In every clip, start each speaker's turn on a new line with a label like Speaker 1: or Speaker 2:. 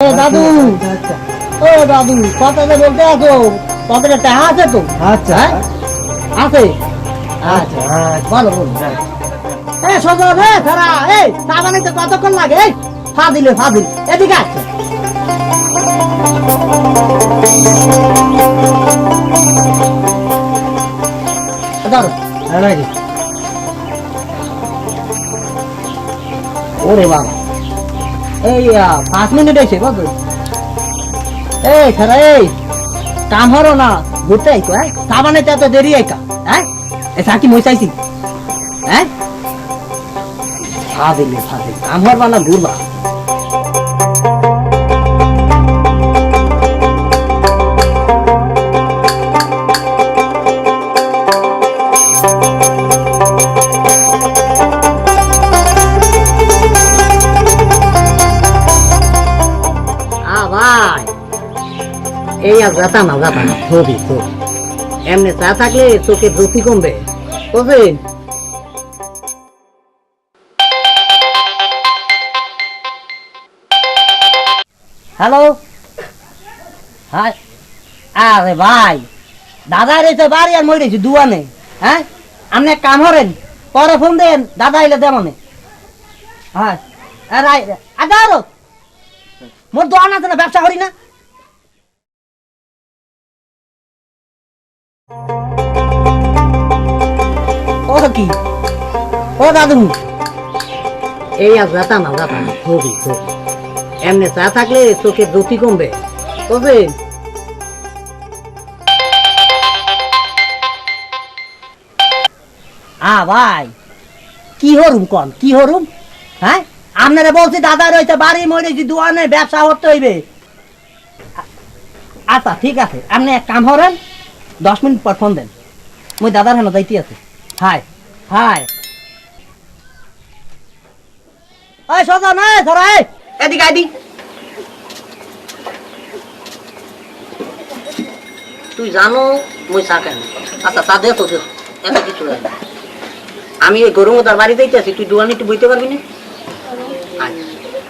Speaker 1: এ দাদু ও দাদু কথাতে বলতে আছো পকেটে টাকা আছে তো?
Speaker 2: আচ্ছা।
Speaker 1: হ্যাঁ? আছে? আচ্ছা বলো বলো। এ সজল রে সারা এই চা কতক্ষণ লাগে? এই ফাদিলে ফাদিল এদিকে আছে ধরো। ওরে বাবা। এই পাঁচ মিনিট এসে কত এই সারা এই, কাম হরো না ঘুরতে আইতো হ্যাঁ চা বানাইতে এত দেরি আইকা হ্যাঁ এ সাকি মই চাইছি। হ্যাঁ ফাদিলে ফাদিল কাম হরবা না ঘুরবা এই আর না না ছবি এমনি চা থাকলে চোখে কমবে। হ্যালো? হ্যাঁ? আরে ভাই, দাদা রয়েছে বাড়ি আর মই রয়েছে দুয়ানে হ্যাঁ? আপনি কাম করেন, পরে ফোন দেন, দাদা এলে দেমনে হ্যাঁ? রাই আদারত মোর দোকান আছে না, ব্যবসা করি না? কি? ও দাদু। এই আর যাতা না যাতা না ছবি ছবি এমনি চা থাকলে চোখে জ্যোতি কমবে। বুঝলেন আ ভাই কি হরুম কন? কি হরুম? হ্যাঁ? আপনারা বলছি দাদা রয়েছে বাড়ি মরেছি দোয়ানে ব্যবসা করতে হইবে। আচ্ছা ঠিক আছে। আপনি এক কাম করেন দশ মিনিট পর ফোন দেন। মুই দাদার হেন যাইতে আছে। হাই হাই। ওই সজা নাই ধরা এই। এদিকে আইদি তুই জানো মুই চা আচ্ছা তা দে তো দে এত কিছু আমি এই গরু তার বাড়িতে আছি তুই একটু বইতে পারবি না? আচ্ছা,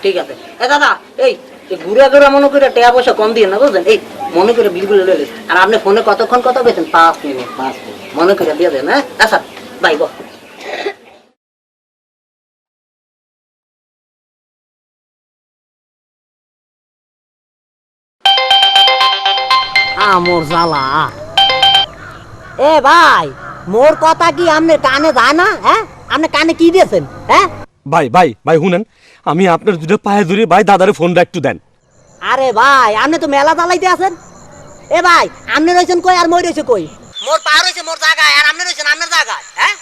Speaker 1: ঠিক আছে। এ দাদা এই এই ঘুরে ঘুরে মনে করে টাকা পয়সা কম দিয়ে না বুঝলেন? এই মনে করে বিলগুলো লইলে আর আপনি ফোনে কতক্ষণ কথা পেয়েছেন পাঁচ মিনিট পাঁচ মিনিট। মনে করে দিয়ে দেন হ্যাঁ? আচ্ছা বাই গো মোর জ্বালা। এ ভাই মোর কথা কি আপনি কানে যায় না হ্যাঁ? আপনি কানে কি দিয়েছেন হ্যাঁ?
Speaker 2: ভাই ভাই ভাই শুনেন আমি আপনার দুটো পায়ে ধরে ভাই দাদারে ফোনটা একটু দেন।
Speaker 1: আরে ভাই আপনি তো মেলা চালাইতে আছেন। এ ভাই আপনি রয়েছেন কই আর মই রয়েছে কই? মোর পা রয়েছে মোর জায়গায় আর আপনি রয়েছেন আপনার জায়গায় হ্যাঁ?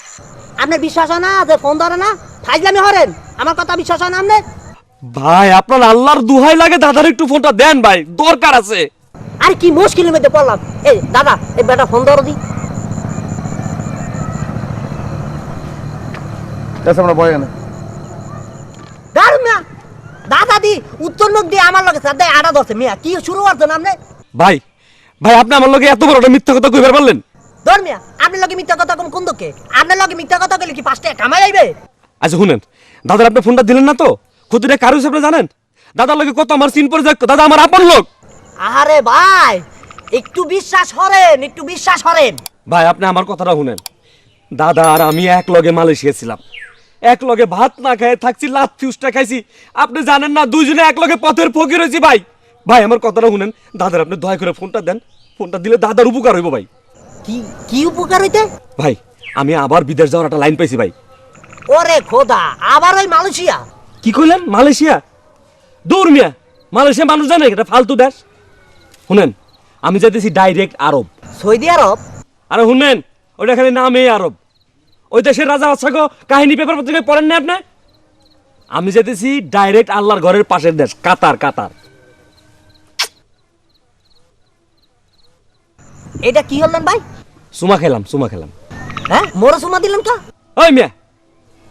Speaker 1: আপনার বিশ্বাস হয় না যে ফোন ধরে না? ফাইজলামি হরেন আমার কথা বিশ্বাস হয় না আপনার?
Speaker 2: ভাই আপনার আল্লাহর দুহাই লাগে দাদার একটু ফোনটা দেন ভাই দরকার আছে।
Speaker 1: আর কি মুশকিলের মধ্যে পড়লাম? এই দাদা এই বেটা ফোন ধরো দি।
Speaker 3: Essa é uma
Speaker 1: দারুণ মিয়া। দাদা দি উত্তর মুখ দিয়ে আমার লগে সাথে আড়া ধরছে। মিয়া কি শুরু করছেন আপনি?
Speaker 2: ভাই ভাই আপনি আমার লগে এত বড় মিথ্যা কথা কইবার পারলেন?
Speaker 1: ধর মিয়া আপনার লগে মিথ্যা কথা কোন দকে আপনার লগে মিথ্যা কথা কইলে কি কামাই আইবে?
Speaker 2: আচ্ছা শুনেন দাদার আপনি ফোনটা দিলেন না তো? খুতুরে কারু আপনি জানেন? দাদার লগে কত আমার সিন পরে যাক দাদা আমার আপন লোক।
Speaker 1: আরে ভাই একটু বিশ্বাস করেন একটু বিশ্বাস করেন।
Speaker 2: ভাই আপনি আমার কথাটা শুনেন। দাদা আর আমি এক লগে মালয়েশিয়া ছিলাম। এক লগে ভাত না খাই থাকছি লাত খাইছি। আপনি জানেন না দুইজনে এক লগে পথের ফকির হয়েছি ভাই। ভাই আমার কথাটা শুনেন। দাদার আপনি দয়া করে ফোনটা দেন। ফোনটা দিলে দাদার উপকার হইব ভাই।
Speaker 1: কি কি উপকার হইতে?
Speaker 2: ভাই আমি আবার বিদেশ যাওয়ার একটা লাইন পাইছি ভাই।
Speaker 1: ওরে খোদা আবার ওই মালয়েশিয়া?
Speaker 2: কি কইলেন? মালয়েশিয়া? দূর মিয়া মালয়েশিয়া মানুষ জানে এটা ফালতু দেশ। শুনেন আমি যাইতেছি ডাইরেক্ট আরব।
Speaker 1: সৌদি আরব?
Speaker 2: আরে শুনবেন ওইটা খালি নামে আরব। ওই দেশের রাজা বাচ্চাকে কাহিনী পেপার পত্রিকায় পড়েন না আপনি? আমি যেতেছি ডাইরেক্ট আল্লাহর ঘরের পাশের দেশ কাতার কাতার।
Speaker 1: এটা কি হলেন ভাই?
Speaker 2: সুমা খেলাম সুমা খেলাম।
Speaker 1: হ্যাঁ মোরা সুমা দিলাম কা
Speaker 2: ওই মিয়া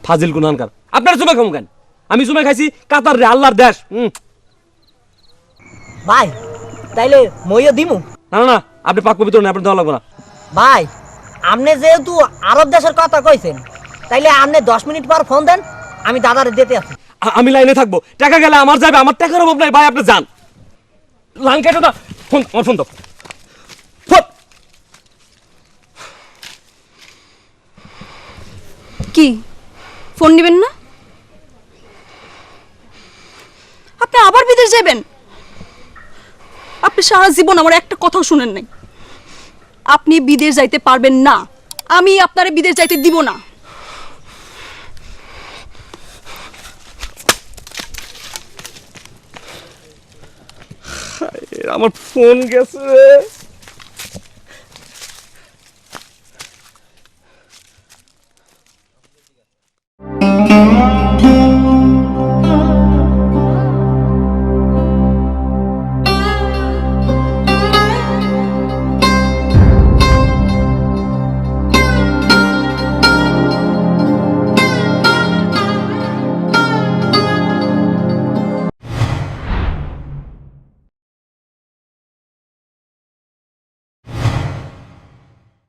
Speaker 2: ফাজিল গুনহানকার আপনার সুমা খাম কেন? আমি সুমা খাইছি কাতার রে আল্লাহর দেশ হুম
Speaker 1: ভাই তাইলে মইও দিমু।
Speaker 2: না না, না আপনি পাক পবিত্র না আপনার দেওয়া লাগবে না।
Speaker 1: ভাই আপনি যেহেতু আরব দেশের কথা কইছেন তাইলে আপনি দশ মিনিট পর ফোন দেন আমি দাদারে দিতে আছি
Speaker 2: আমি লাইনে থাকব। টাকা গেলে আমার যাবে আমার টাকার অভাব নাই। ভাই আপনি যান। লাইন কাটো না ফোন আমার ফোন দাও। ফোন!
Speaker 3: কি? ফোন নেবেন না? আপনি আবার বিদেশ যাবেন আপনি সারা জীবন আমার একটা কথাও শুনেন নাই। আপনি বিদেশ যাইতে পারবেন না। আমি আপনারে বিদেশ যাইতে দিব না।
Speaker 2: আমার ফোন গেছে